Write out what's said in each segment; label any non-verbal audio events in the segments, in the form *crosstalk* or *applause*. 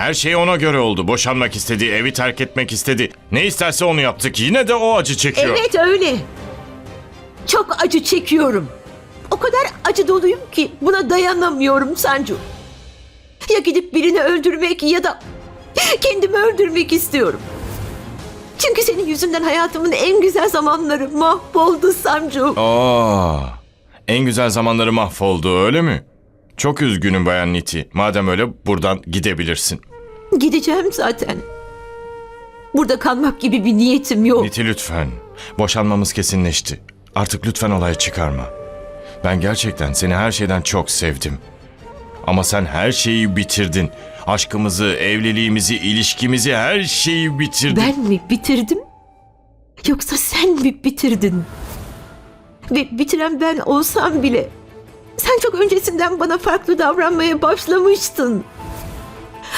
Her şey ona göre oldu. Boşanmak istedi, evi terk etmek istedi. Ne isterse onu yaptık. Yine de o acı çekiyor. Evet öyle. Çok acı çekiyorum. O kadar acı doluyum ki buna dayanamıyorum Sancu. Ya gidip birini öldürmek ya da kendimi öldürmek istiyorum. Çünkü senin yüzünden hayatımın en güzel zamanları mahvoldu Sancu. Aa, en güzel zamanları mahvoldu öyle mi? Çok üzgünüm Bayan Niti. Madem öyle buradan gidebilirsin. Gideceğim zaten. Burada kalmak gibi bir niyetim yok. Niti lütfen. Boşanmamız kesinleşti. Artık lütfen olay çıkarma. Ben gerçekten seni her şeyden çok sevdim. Ama sen her şeyi bitirdin. Aşkımızı, evliliğimizi, ilişkimizi, her şeyi bitirdin. Ben mi bitirdim? Yoksa sen mi bitirdin? Ve bitiren ben olsam bile sen çok öncesinden bana farklı davranmaya başlamıştın.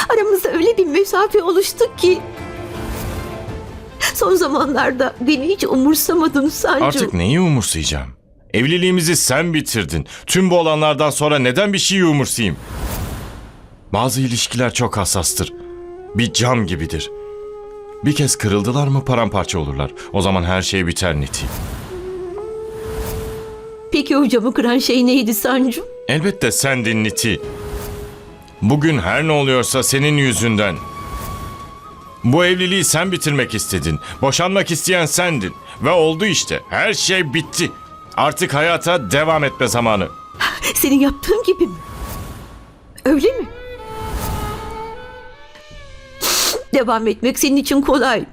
Aramızda öyle bir mesafe oluştu ki son zamanlarda beni hiç umursamadın Sancu. Artık neyi umursayacağım? Evliliğimizi sen bitirdin. Tüm bu olanlardan sonra neden bir şeyi umursayayım? Bazı ilişkiler çok hassastır. Bir cam gibidir. Bir kez kırıldılar mı paramparça olurlar. O zaman her şey biter Niti. Peki hocamı kıran şey neydi Sancu? Elbette sendin Niti. Bugün her ne oluyorsa senin yüzünden. Bu evliliği sen bitirmek istedin. Boşanmak isteyen sendin. Ve oldu işte. Her şey bitti. Artık hayata devam etme zamanı. Senin yaptığın gibi mi? Öyle mi? Devam etmek senin için kolay.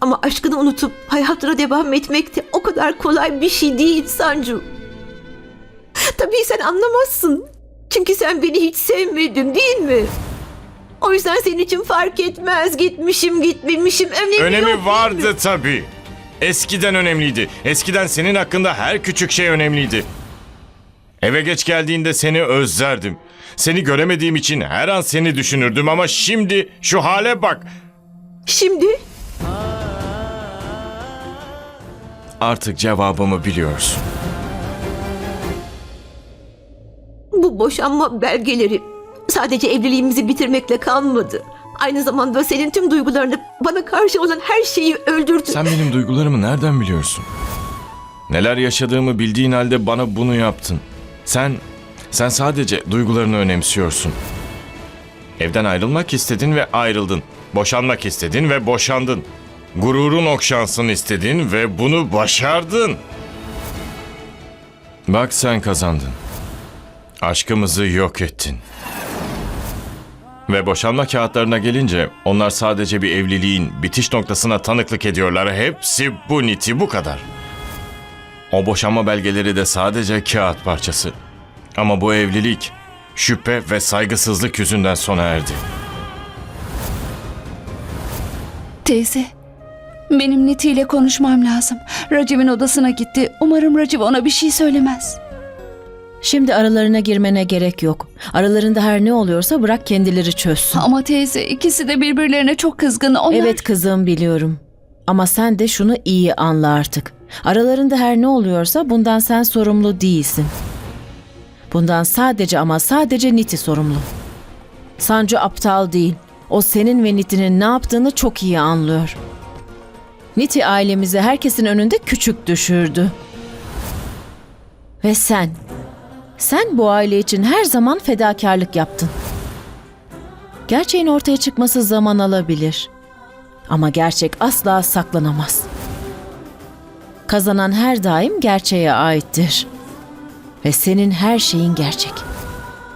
Ama aşkını unutup hayatına devam etmek de o kadar kolay bir şey değil Sancu. Tabii sen anlamazsın. Çünkü sen beni hiç sevmedin değil mi? O yüzden senin için fark etmez. Gitmişim gitmemişim. Önemi, yok, değil Önemi mi? vardı tabii. Eskiden önemliydi. Eskiden senin hakkında her küçük şey önemliydi. Eve geç geldiğinde seni özlerdim. Seni göremediğim için her an seni düşünürdüm ama şimdi şu hale bak. Şimdi Artık cevabımı biliyorsun. Bu boşanma belgeleri sadece evliliğimizi bitirmekle kalmadı. Aynı zamanda senin tüm duygularını bana karşı olan her şeyi öldürdü. Sen benim duygularımı nereden biliyorsun? Neler yaşadığımı bildiğin halde bana bunu yaptın. Sen, sen sadece duygularını önemsiyorsun. Evden ayrılmak istedin ve ayrıldın. Boşanmak istedin ve boşandın. Gururun okşansın istedin ve bunu başardın. Bak sen kazandın. Aşkımızı yok ettin. Ve boşanma kağıtlarına gelince onlar sadece bir evliliğin bitiş noktasına tanıklık ediyorlar. Hepsi bu niti bu kadar. O boşanma belgeleri de sadece kağıt parçası. Ama bu evlilik şüphe ve saygısızlık yüzünden sona erdi. Teyze, benim Niti ile konuşmam lazım. Raciv'in odasına gitti. Umarım Raciv ona bir şey söylemez. Şimdi aralarına girmene gerek yok. Aralarında her ne oluyorsa bırak kendileri çözsün. Ama teyze ikisi de birbirlerine çok kızgın. Onlar... Evet kızım biliyorum. Ama sen de şunu iyi anla artık. Aralarında her ne oluyorsa bundan sen sorumlu değilsin. Bundan sadece ama sadece Niti sorumlu. Sancu aptal değil. O senin ve Niti'nin ne yaptığını çok iyi anlıyor. Niti ailemizi herkesin önünde küçük düşürdü. Ve sen, sen bu aile için her zaman fedakarlık yaptın. Gerçeğin ortaya çıkması zaman alabilir. Ama gerçek asla saklanamaz. Kazanan her daim gerçeğe aittir. Ve senin her şeyin gerçek.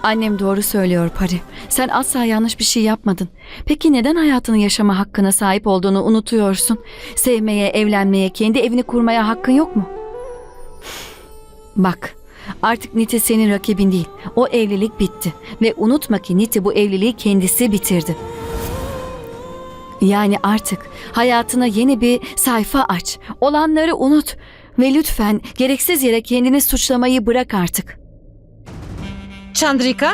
Annem doğru söylüyor Pari. Sen asla yanlış bir şey yapmadın. Peki neden hayatını yaşama hakkına sahip olduğunu unutuyorsun? Sevmeye, evlenmeye, kendi evini kurmaya hakkın yok mu? Bak, artık Niti senin rakibin değil. O evlilik bitti. Ve unutma ki Niti bu evliliği kendisi bitirdi. Yani artık hayatına yeni bir sayfa aç. Olanları unut. Ve lütfen gereksiz yere kendini suçlamayı bırak artık. Chandrika?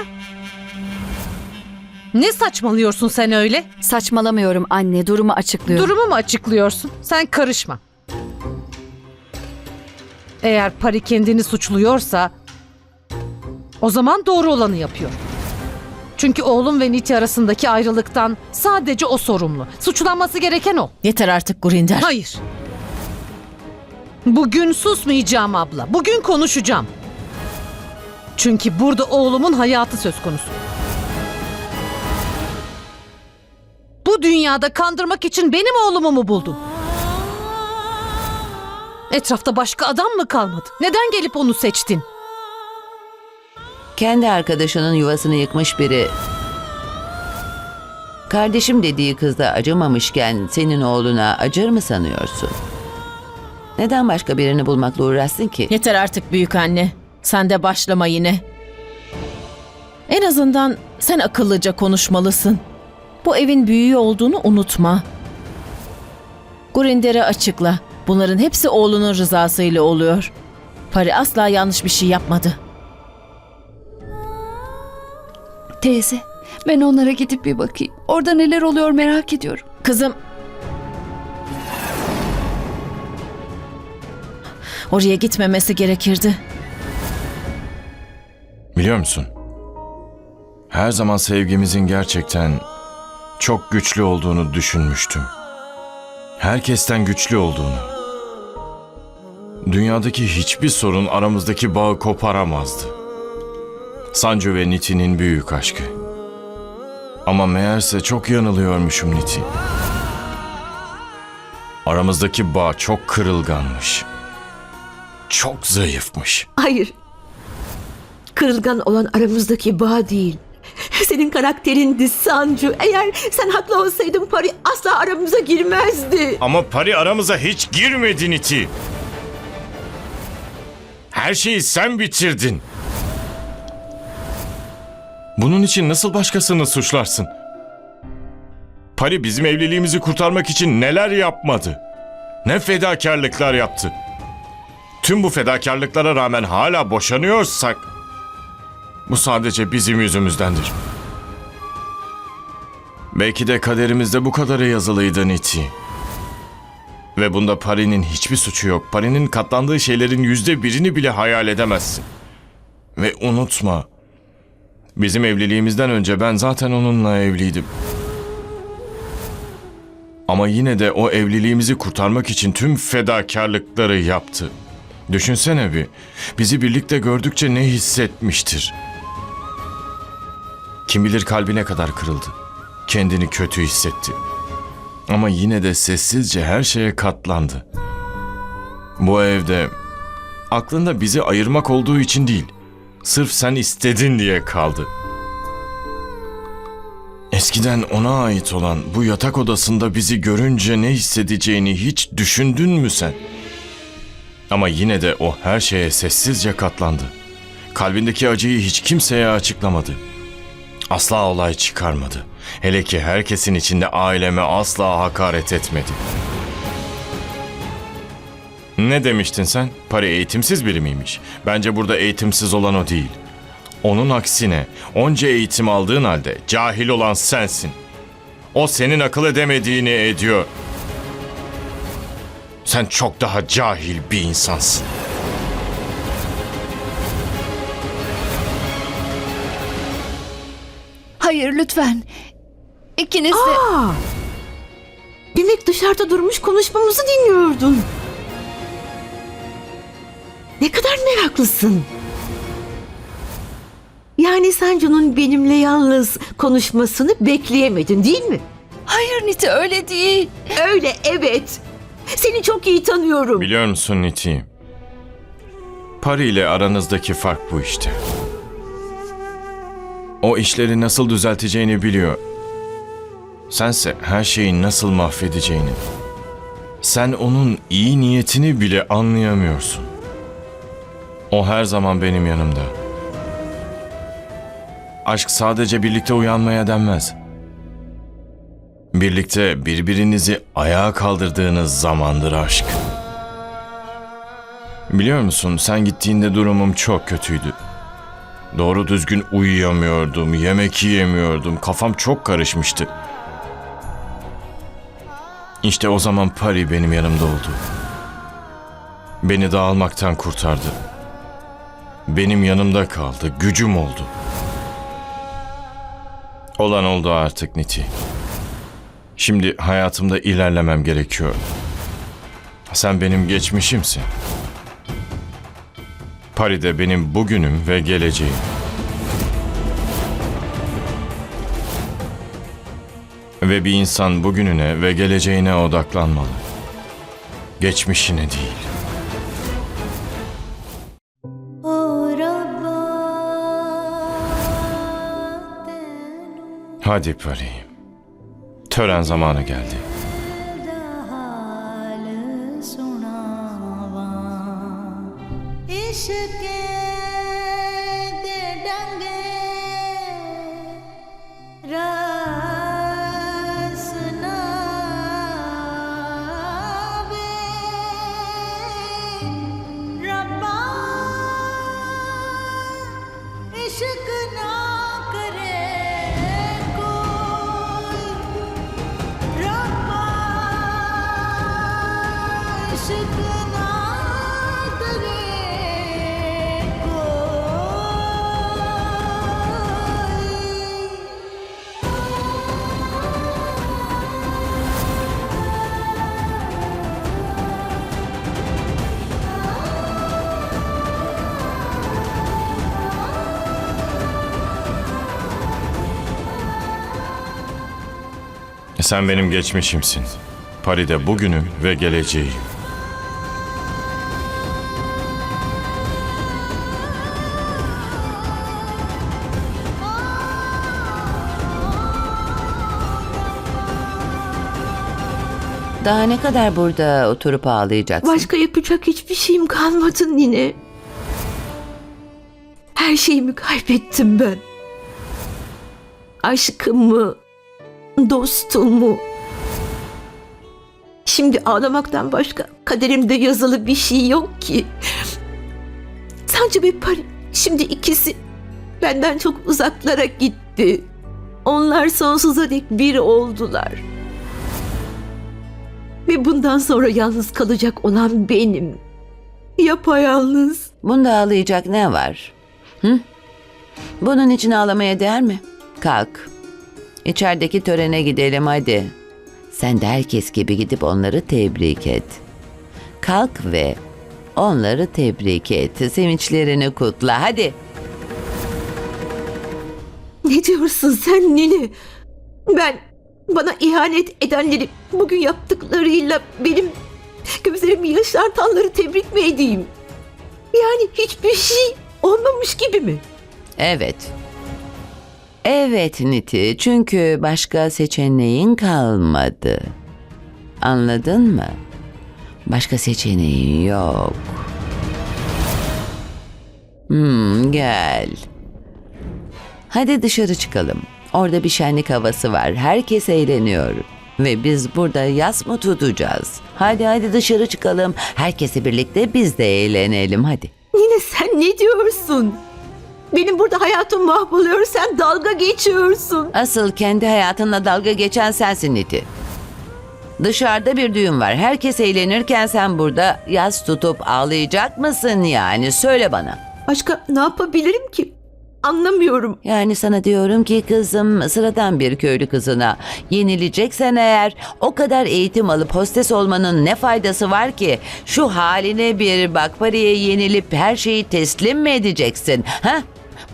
Ne saçmalıyorsun sen öyle? Saçmalamıyorum anne, durumu açıklıyorum. Durumu mu açıklıyorsun? Sen karışma. Eğer Pari kendini suçluyorsa o zaman doğru olanı yapıyor. Çünkü oğlum ve Niti arasındaki ayrılıktan sadece o sorumlu. Suçlanması gereken o. Yeter artık Gurinder. Hayır. Bugün susmayacağım abla. Bugün konuşacağım. Çünkü burada oğlumun hayatı söz konusu. Bu dünyada kandırmak için benim oğlumu mu buldun? Etrafta başka adam mı kalmadı? Neden gelip onu seçtin? Kendi arkadaşının yuvasını yıkmış biri kardeşim dediği kızda acımamışken senin oğluna acır mı sanıyorsun? Neden başka birini bulmakla uğraşsın ki? Yeter artık büyük anne. Sen de başlama yine. En azından sen akıllıca konuşmalısın. Bu evin büyüğü olduğunu unutma. Gurinder'e açıkla. Bunların hepsi oğlunun rızasıyla oluyor. Pari asla yanlış bir şey yapmadı. Teyze, ben onlara gidip bir bakayım. Orada neler oluyor merak ediyorum. Kızım. Oraya gitmemesi gerekirdi. Biliyor musun? Her zaman sevgimizin gerçekten çok güçlü olduğunu düşünmüştüm. Herkesten güçlü olduğunu. Dünyadaki hiçbir sorun aramızdaki bağı koparamazdı. Sancu ve Niti'nin büyük aşkı. Ama meğerse çok yanılıyormuşum Niti. Aramızdaki bağ çok kırılganmış. Çok zayıfmış. Hayır. Kırılgan olan aramızdaki bağ değil. Senin karakterindi Sancu. Eğer sen haklı olsaydın Pari asla aramıza girmezdi. Ama Pari aramıza hiç girmedi Niti. Her şeyi sen bitirdin. Bunun için nasıl başkasını suçlarsın? Pari bizim evliliğimizi kurtarmak için neler yapmadı? Ne fedakarlıklar yaptı? Tüm bu fedakarlıklara rağmen hala boşanıyorsak bu sadece bizim yüzümüzdendir. Belki de kaderimizde bu kadarı yazılıydı Niti. Ve bunda Pari'nin hiçbir suçu yok. Pari'nin katlandığı şeylerin yüzde birini bile hayal edemezsin. Ve unutma, bizim evliliğimizden önce ben zaten onunla evliydim. Ama yine de o evliliğimizi kurtarmak için tüm fedakarlıkları yaptı. Düşünsene bir, bizi birlikte gördükçe ne hissetmiştir. Kim bilir kalbine kadar kırıldı. Kendini kötü hissetti. Ama yine de sessizce her şeye katlandı. Bu evde aklında bizi ayırmak olduğu için değil, sırf sen istedin diye kaldı. Eskiden ona ait olan bu yatak odasında bizi görünce ne hissedeceğini hiç düşündün mü sen? Ama yine de o her şeye sessizce katlandı. Kalbindeki acıyı hiç kimseye açıklamadı. Asla olay çıkarmadı. Hele ki herkesin içinde aileme asla hakaret etmedi. Ne demiştin sen? Pari eğitimsiz biri miymiş? Bence burada eğitimsiz olan o değil. Onun aksine onca eğitim aldığın halde cahil olan sensin. O senin akıl edemediğini ediyor. Sen çok daha cahil bir insansın. Hayır lütfen. İkiniz de... Aa! Demek dışarıda durmuş konuşmamızı dinliyordun. Ne kadar meraklısın. Yani Sancu'nun benimle yalnız konuşmasını bekleyemedin değil mi? Hayır Niti öyle değil. Öyle evet. Seni çok iyi tanıyorum. Biliyor musun Niti? Pari ile aranızdaki fark bu işte. O işleri nasıl düzelteceğini biliyor. Sense her şeyi nasıl mahvedeceğini. Sen onun iyi niyetini bile anlayamıyorsun. O her zaman benim yanımda. Aşk sadece birlikte uyanmaya denmez. Birlikte birbirinizi ayağa kaldırdığınız zamandır aşk. Biliyor musun sen gittiğinde durumum çok kötüydü. Doğru düzgün uyuyamıyordum, yemek yiyemiyordum, kafam çok karışmıştı. İşte o zaman Pari benim yanımda oldu. Beni dağılmaktan kurtardı. Benim yanımda kaldı, gücüm oldu. Olan oldu artık Niti. Şimdi hayatımda ilerlemem gerekiyor. Sen benim geçmişimsin. Pari de benim bugünüm ve geleceğim. Ve bir insan bugününe ve geleceğine odaklanmalı. Geçmişine değil. Hadi Pari. Tören zamanı geldi. Sen benim geçmişimsin. Pari de bugünüm ve geleceğim. Daha ne kadar burada oturup ağlayacaksın? Başka yapacak hiçbir şeyim kalmadı Nine. Her şeyimi kaybettim ben. Aşkımı, dostumu. Şimdi ağlamaktan başka kaderimde yazılı bir şey yok ki. Sancı ve Pari şimdi ikisi benden çok uzaklara gitti. Onlar sonsuza dek bir oldular. Ve bundan sonra yalnız kalacak olan benim. Yapayalnız. Bunda ağlayacak ne var? Hı? Bunun için ağlamaya değer mi? Kalk. İçerideki törene gidelim hadi. Sen de herkes gibi gidip onları tebrik et. Kalk ve onları tebrik et. Sevinçlerini kutla hadi. Ne diyorsun sen Nini? Ben bana ihanet edenleri bugün yaptıklarıyla benim gözlerimi yaşartanları tebrik mi edeyim? Yani hiçbir şey olmamış gibi mi? Evet. Evet Niti çünkü başka seçeneğin kalmadı. Anladın mı? Başka seçeneğin yok. Hmm, gel. Hadi dışarı çıkalım. Orada bir şenlik havası var. Herkes eğleniyor. Ve biz burada yas mı tutacağız? Hadi hadi dışarı çıkalım. Herkesi birlikte biz de eğlenelim hadi. Nine sen ne diyorsun? Benim burada hayatım mahvoluyor sen dalga geçiyorsun. Asıl kendi hayatınla dalga geçen sensin Niti. Dışarıda bir düğün var. Herkes eğlenirken sen burada yas tutup ağlayacak mısın yani? Söyle bana. Başka ne yapabilirim ki? Anlamıyorum. Yani sana diyorum ki kızım sıradan bir köylü kızına yenileceksen eğer o kadar eğitim alıp hostes olmanın ne faydası var ki? Şu haline bir bak paraya yenilip her şeyi teslim mi edeceksin? Ha?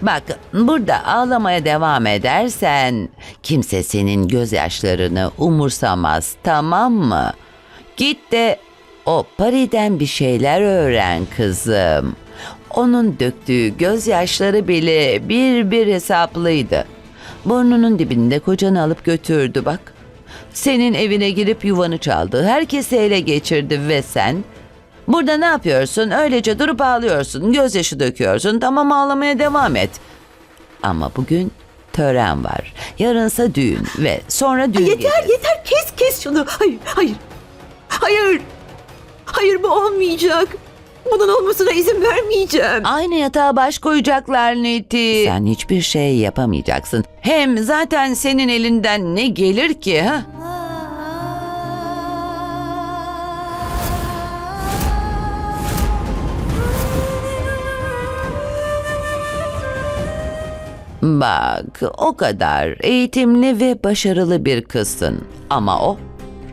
Bak burada ağlamaya devam edersen kimse senin gözyaşlarını umursamaz tamam mı? Git de o Pari'den bir şeyler öğren kızım. Onun döktüğü gözyaşları bile bir bir hesaplıydı. Burnunun dibinde kocanı alıp götürdü bak. Senin evine girip yuvanı çaldı. Herkesi ele geçirdi ve sen... Burada ne yapıyorsun? Öylece durup ağlıyorsun. Gözyaşı döküyorsun. Tamam ağlamaya devam et. Ama bugün tören var. Yarınsa düğün ve sonra düğün Yeter gecesi. yeter kes kes şunu. Hayır hayır. Hayır. Hayır bu olmayacak. Bunun olmasına izin vermeyeceğim. Aynı yatağa baş koyacaklar Neti. Sen hiçbir şey yapamayacaksın. Hem zaten senin elinden ne gelir ki ha? Bak o kadar eğitimli ve başarılı bir kızsın ama o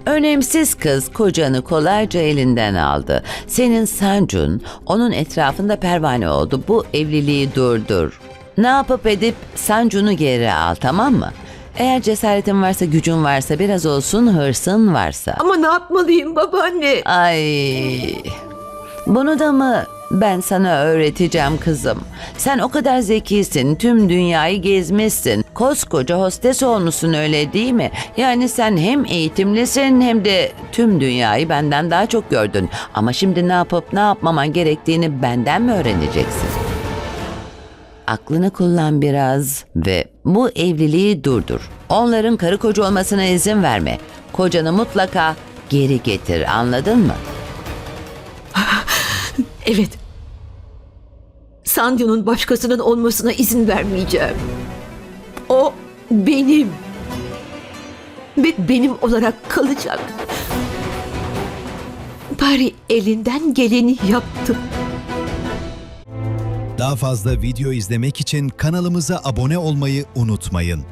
önemsiz kız kocanı kolayca elinden aldı. Senin Sancun onun etrafında pervane oldu. Bu evliliği durdur. Ne yapıp edip Sancun'u geri al tamam mı? Eğer cesaretin varsa, gücün varsa, biraz olsun hırsın varsa. Ama ne yapmalıyım babaanne? Ay. Bunu da mı ben sana öğreteceğim kızım? Sen o kadar zekisin, tüm dünyayı gezmişsin. Koskoca hostes olmuşsun öyle değil mi? Yani sen hem eğitimlisin hem de tüm dünyayı benden daha çok gördün. Ama şimdi ne yapıp ne yapmaman gerektiğini benden mi öğreneceksin? Aklını kullan biraz ve bu evliliği durdur. Onların karı koca olmasına izin verme. Kocanı mutlaka geri getir anladın mı? *laughs* Evet. Sandyu'nun başkasının olmasına izin vermeyeceğim. O benim. Ve benim olarak kalacak. Bari elinden geleni yaptı. Daha fazla video izlemek için kanalımıza abone olmayı unutmayın.